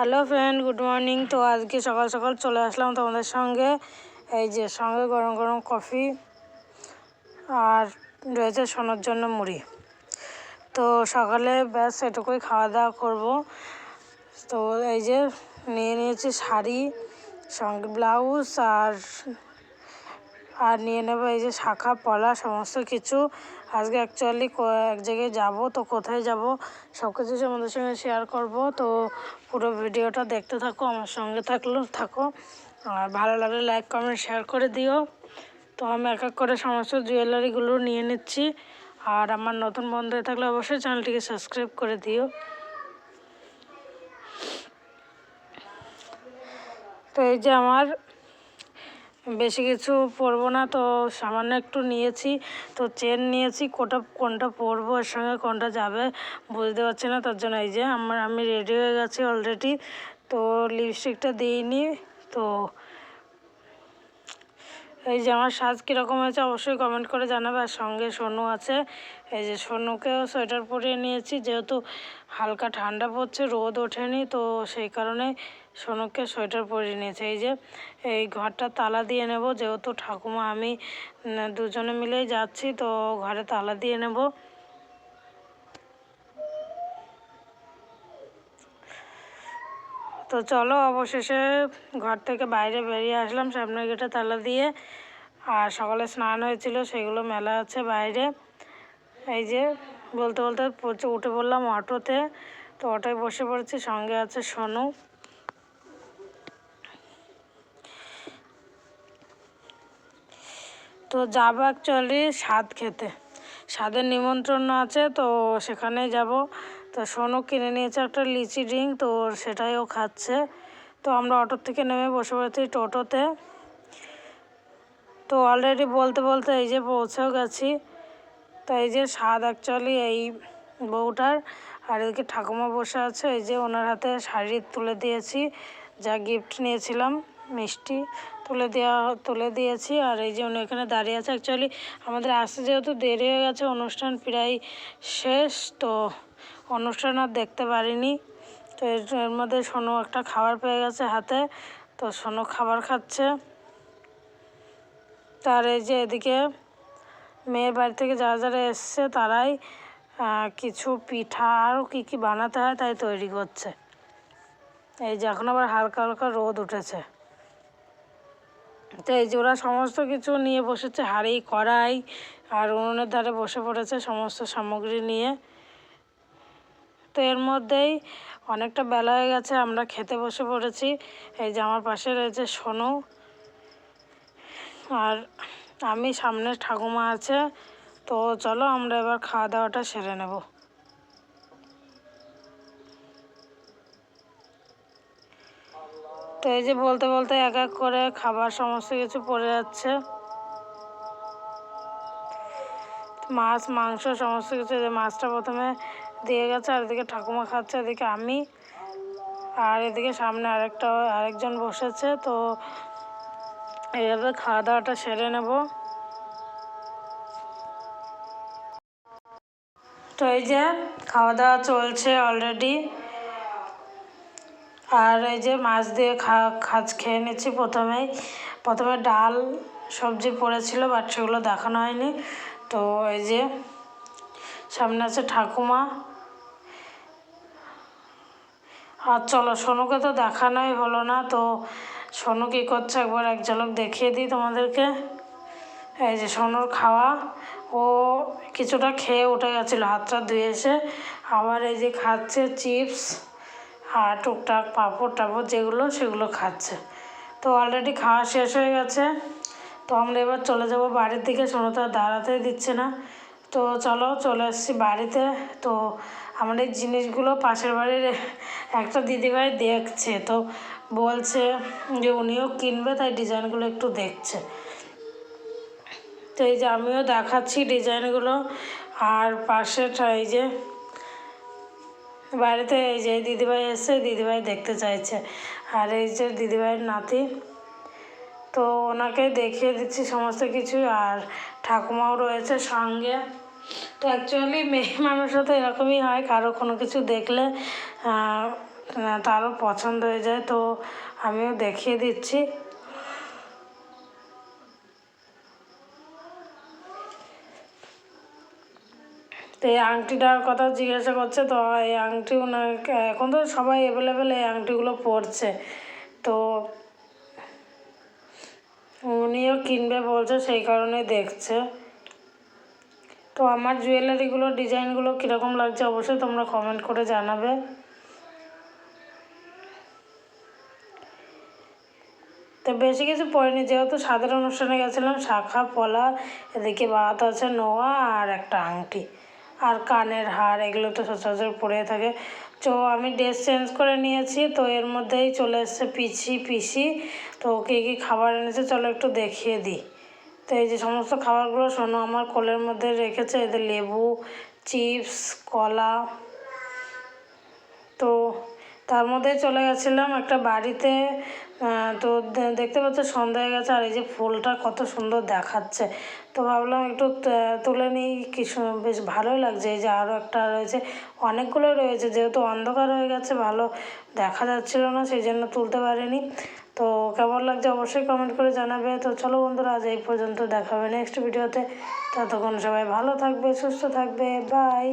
Hello friend good morning তো আজকে সকাল সকাল চলে আসলাম তোমাদের সঙ্গে। এই যে, সঙ্গে গরম গরম কফি আর রয়েছে সোনার জন্য মুড়ি। তো সকালে ব্যাস এটুকুই খাওয়া দাওয়া করব। তো এই যে, নিয়ে নিয়েছি শাড়ি, সঙ্গে ব্লাউজ আর আর নিয়ে নেব এই যে শাখা, পলা, সমস্ত কিছু। আজকে অ্যাকচুয়ালি এক জায়গায় যাব, তো কোথায় যাব, সব কিছু তোমাদের সঙ্গে শেয়ার করব। তো পুরো ভিডিওটা দেখতে থাকো, আমার সঙ্গে থাকল, থাকো। আর ভালো লাগলে লাইক কমেন্ট শেয়ার করে দিও। তো আমি এক এক করে সমস্ত জুয়েলারিগুলো নিয়ে নিচ্ছি। আর আমার নতুন বন্ধু হয়ে থাকলে অবশ্যই চ্যানেলটিকে সাবস্ক্রাইব করে দিও। তো এই যে আমার বেশি কিছু পরবো না, তো সামান্য একটু নিয়েছি। তো চেন নিয়েছি, কোটা, কোনটা পরবো, এর সঙ্গে কোনটা যাবে বুঝতে পারছি না, তার জন্য এই যে আমার, আমি রেডি হয়ে গেছি অলরেডি তো লিপস্টিকটা দিইনি, তো এই যে আমার সাজ কীরকম হয়েছে অবশ্যই কমেন্ট করে জানাবে, আর সঙ্গে সোনু আছে। এই যে সোনুকেও সোয়েটার পরিয়ে নিয়েছি, যেহেতু হালকা ঠান্ডা পড়ছে, রোদ ওঠেনি, তো সেই কারণে সোনুকে সোয়েটার পরিয়ে নিয়েছে। এই যে এই ঘরটা তালা দিয়ে নেব, যেহেতু ঠাকুমা, আমি দুজনে মিলেই যাচ্ছি, তো ঘরে তালা দিয়ে নেব। তো চলো অবশেষে ঘর থেকে বাইরে বেরিয়ে আসলাম সামনের গেটে তালা দিয়ে। আর সকালে স্নান হয়েছিল, সেগুলো মেলা আছে বাইরে। এই যে, বলতে বলতে উঠে পড়লাম অটোতে। তো অটোয় বসে পড়েছি, সঙ্গে আছে সোনু। তো যাব অ্যাকচুয়ালি স্বাদ খেতে। স্বাদের নিমন্ত্রণ আছে, তো সেখানে যাব। তো সোনু কিনে নিয়েছে একটা লিচি ড্রিঙ্ক, তো সেটাই ও খাচ্ছে। তো আমরা অটোর থেকে নেমে বসে পড়েছি টোটোতে। তো অলরেডি বলতে বলতে এই যে পৌঁছেও গেছি। তো এই যে স্বাদ অ্যাকচুয়ালি এই বউটার। আর এদিকে ঠাকুমা বসে আছে, এই যে ওনার হাতে শাড়ি তুলে দিয়েছি। যা গিফট নিয়েছিলাম, মিষ্টি তুলে দেওয়া, তুলে দিয়েছি। আর এই যে উনি এখানে দাঁড়িয়ে আছে অ্যাকচুয়ালি আমাদের আসতে যেহেতু দেরি হয়ে গেছে, অনুষ্ঠান প্রায় শেষ, তো অনুষ্ঠান আর দেখতে পারিনি। তো এর মধ্যে সোনু একটা খাবার পেয়ে গেছে হাতে। তো সোনু খাবার খাচ্ছে। তার এই যে এদিকে মেয়ের বাড়ি থেকে যারা যারা এসছে তারাই কিছু পিঠা আরও কী কী বানাতে হয় তাই তৈরি করছে। এই যে এখন আবার হালকা হালকা রোদ উঠেছে। তো এই যে ওরা সমস্ত কিছু নিয়ে বসেছে, হাঁড়ি, কড়াই আর উনুনের ধারে বসে পড়েছে সমস্ত সামগ্রী নিয়ে। তো এর মধ্যেই অনেকটা বেলা হয়ে গেছে, আমরা খেতে বসে পড়েছি। এই যে আমার পাশে রয়েছে সোনু। আর আমি সামনে ঠাকুমা আছে, তো চলো আমরা এবার খাওয়া দাওয়াটা সেরে নেব। তো এই যে বলতে বলতে এক এক করে খাবার সমস্ত কিছু পড়ে যাচ্ছে। মাছ, মাংস, সমস্ত কিছু মাছটা প্রথমে দিয়ে গেছে, আর এদিকে ঠাকুমা খাচ্ছে, এদিকে আমি। আর এদিকে সামনে আরেকটা, আরেকজন বসেছে, তো এইভাবে খাওয়া দাওয়াটা সেরে নেব। তো এই যে খাওয়া দাওয়া চলছে অলরেডি আর এই যে মাছ দিয়ে খা, খাজ খেয়ে নিচ্ছি প্রথমেই প্রথমে ডাল, সবজি পড়েছিল, বাট সেগুলো দেখানো হয়নি। তো এই যে সামনে আছে ঠাকুমা। আর চলো, সোনুকে তো দেখানোই হলো না, তো সোনু কী করছে একবার এক ঝলক দেখিয়ে দিই তোমাদেরকে। এই যে সোনুর খাওয়া, ও কিছুটা খেয়ে উঠে গেছিল, হাতটা ধুয়ে এসে। আবার এই যে খাচ্ছে চিপস আর টুকটাক পাঁপড় টাপড় যেগুলো, সেগুলো খাচ্ছে। তো অলরেডি খাওয়া শেষ হয়ে গেছে। তো আমরা এবার চলে যাব বাড়ির দিকে, সোনু তো দাঁড়াতেই দিচ্ছে না। তো চলো চলে এসেছি বাড়িতে। তো আমাদের জিনিসগুলো পাশের বাড়ির একটা দিদিভাই দেখছে, তো বলছে যে উনিও কিনবে, তাই ডিজাইনগুলো একটু দেখছে। তো এই যে আমিও দেখাচ্ছি ডিজাইনগুলো, আর পাশে এই যে বাড়িতে এই যে দিদিভাই এসে দিদিভাই দেখতে চাইছে, আর এই যে দিদিভাইয়ের নাতি। তো ওনাকে দেখিয়ে দিচ্ছি সমস্ত কিছু আর ঠাকুমাও রয়েছে সঙ্গে। তো অ্যাকচুয়ালি মেয়ে মানুষরা তো এরকমই হয়, কারও কোনো কিছু দেখলে তারও পছন্দ হয়ে যায়। তো আমিও দেখিয়ে দিচ্ছি। তো এই আংটিটার কথা জিজ্ঞাসা করছে, তো এই আংটি ওনাকে এখন তো সবাই অ্যাভেলেবেল এই আংটিগুলো পরছে। তো উনিও কিনবে বলছে, সেই কারণে দেখছে। তো আমার জুয়েলারিগুলো ডিজাইনগুলো কীরকম লাগছে অবশ্যই তোমরা কমেন্ট করে জানাবে। তো বেশি কিছু পড়িনি, যেহেতু সাদের অনুষ্ঠানে গেছিলাম, শাখা, পলা, এদিকে বাত আছে নোয়া আর একটা আংটি। আর কানের হার, এগুলো তো সচরাচর পরে থাকে। তো আমি ড্রেস চেঞ্জ করে নিয়েছি, তো এর মধ্যেই চলে এসছে পিসি পিসি তো কী কী খাবার এনেছে, চলো একটু দেখিয়ে দিই। তো এই যে সমস্ত খাবারগুলো শোনো আমার কোলের মধ্যে রেখেছে এদের লেবু, চিপস, কলা। তো তার মধ্যে চলে গেছিলাম একটা বাড়িতে। তো দেখতে পাচ্ছ সন্ধ্যা হয়ে গেছে আর এই যে ফুলটা কত সুন্দর দেখাচ্ছে। তো ভাবলাম একটু তুলে নিই, কি বেশ ভালোই লাগছে। এই যে আরও একটা রয়েছে, অনেকগুলো রয়েছে, যেহেতু অন্ধকার হয়ে গেছে, ভালো দেখা যাচ্ছিল না, সেই জন্য তুলতে পারিনি। কেমন লাগছে অবশ্যই কমেন্ট করে জানাবে। তো চলো বন্ধুরা, আজ এই পর্যন্ত দেখাবে নেক্সট ভিডিওতে ততক্ষণ সবাই ভালো থাকবে, সুস্থ থাকবে বাই